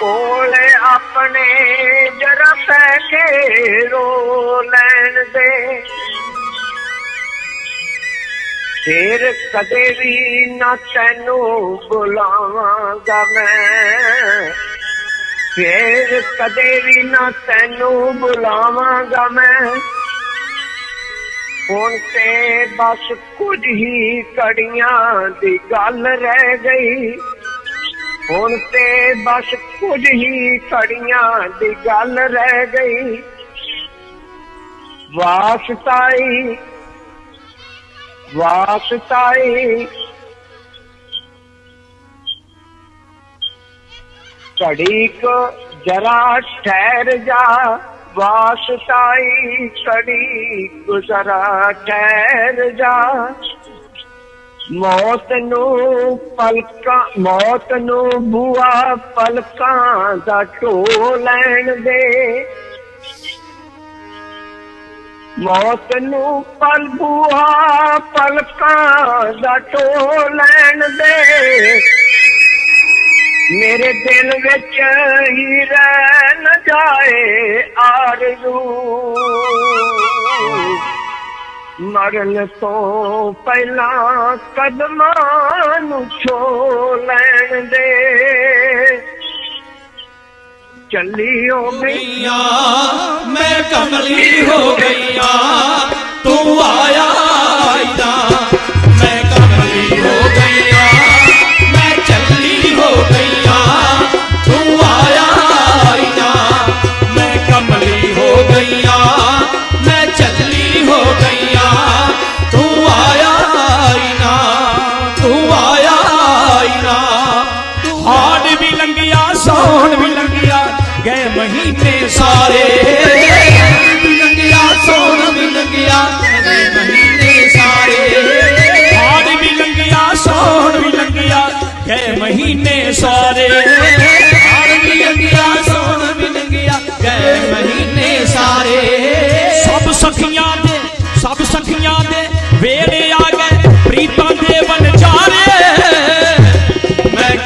ਕੋਲੇ ਆਪਣੇ ਜਰਾ ਪੈ ਕੇ ਰੋ ਲੈਣ ਦੇ। ਫੇਰ ਕਦੇ ਵੀ ਨਾ ਤੈਨੂੰ ਬੁਲਾਵਾਂਗਾ ਮੈਂ। ਫੇਰ ਕਦੇ ਵੀ ਨਾ ਤੈਨੂੰ ਬੁਲਾਵਾਂਗਾ ਮੈਂ। ਹੁਣ ਤੇ ਬਸ ਕੁਝ ਹੀ ਕੜੀਆਂ ਦੀ ਗੱਲ ਰਹਿ ਗਈ। ਹੁਣ ਤੇ ਬਸ ਕੁਝ ਹੀ ਘੜੀਆਂ ਦੀ ਗੱਲ ਰਹਿ ਗਈ। ਵਾਸਤਾਈ ਵਾਸਤਾਈ। ਘੜੀ ਕੋ ਜਰਾ ਠਹਿਰ ਜਾ, ਵਾਸਤਾਈ, ਘੜੀ ਕੋ ਜਰਾ ਠਹਿਰ ਜਾ। ਮੌਤ ਨੂੰ ਪਲਕਾਂ ਮੌਤ ਨੂੰ ਬੂਆ ਪਲਕਾਂ ਦਾ ਢੋ ਲੈਣ ਦੇ। ਮੌਤ ਨੂੰ ਪਲ ਬੂਆ ਪਲਕਾਂ ਦਾ ਢੋ ਲੈਣ ਦੇ। ਮੇਰੇ ਦਿਲ ਵਿੱਚ ਹੀ ਰਹਿ ਨ ਜਾਏ ਆਰਜ਼ੂ। मरण तो पहला कदमान छो लैण दे। चली हो गई मैं कमली हो गई ਗਏ ਮਹੀਨੇ ਸਾਰੇ। ਲੰਘਿਆ ਸੋਨ ਵੀ ਲੰਘਿਆ ਗਏ ਮਹੀਨੇ ਸਾਰੇ। ਹਾੜ ਵੀ ਲੰਘਿਆ ਵੀ ਲੰਘਿਆ ਗਏ ਮਹੀਨੇ ਸਾਰੇ। ਹਾੜ ਵੀ ਲੰਘਿਆ ਵੀ ਲੰਘਿਆ ਗਏ ਮਹੀਨੇ ਸਾਰੇ। ਸਭ ਸਖੀਆਂ ਦੇ, ਸਭ ਸਖੀਆਂ ਦੇ ਵੇੜੇ ਆ ਗਏ, ਪ੍ਰੀਤਾਂ ਦੇ ਵਨਚਾਰੇ ਮੈਂ